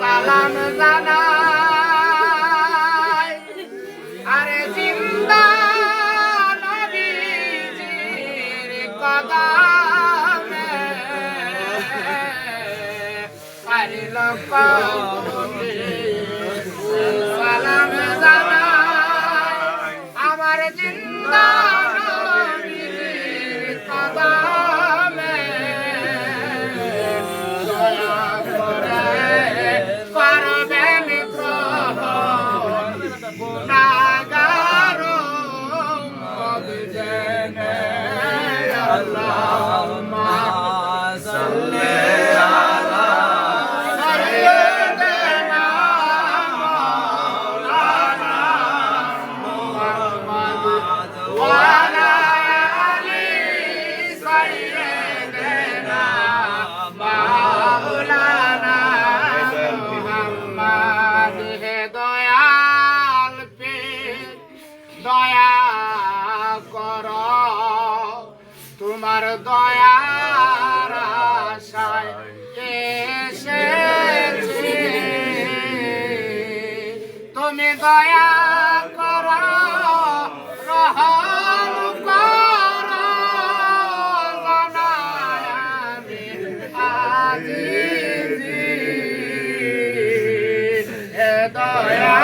সালাম জানাই। আরে জিন্দা নবীজির কদমে। আরে লক্ষ সালাম জানাই। আমার জিন্দা কর। তোমার দয়ার আশায় তুমি দয়া কর রহম দয়াল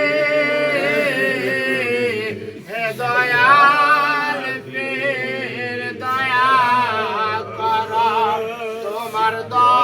দয়াল পীর দয়া কর। তোমার দয়া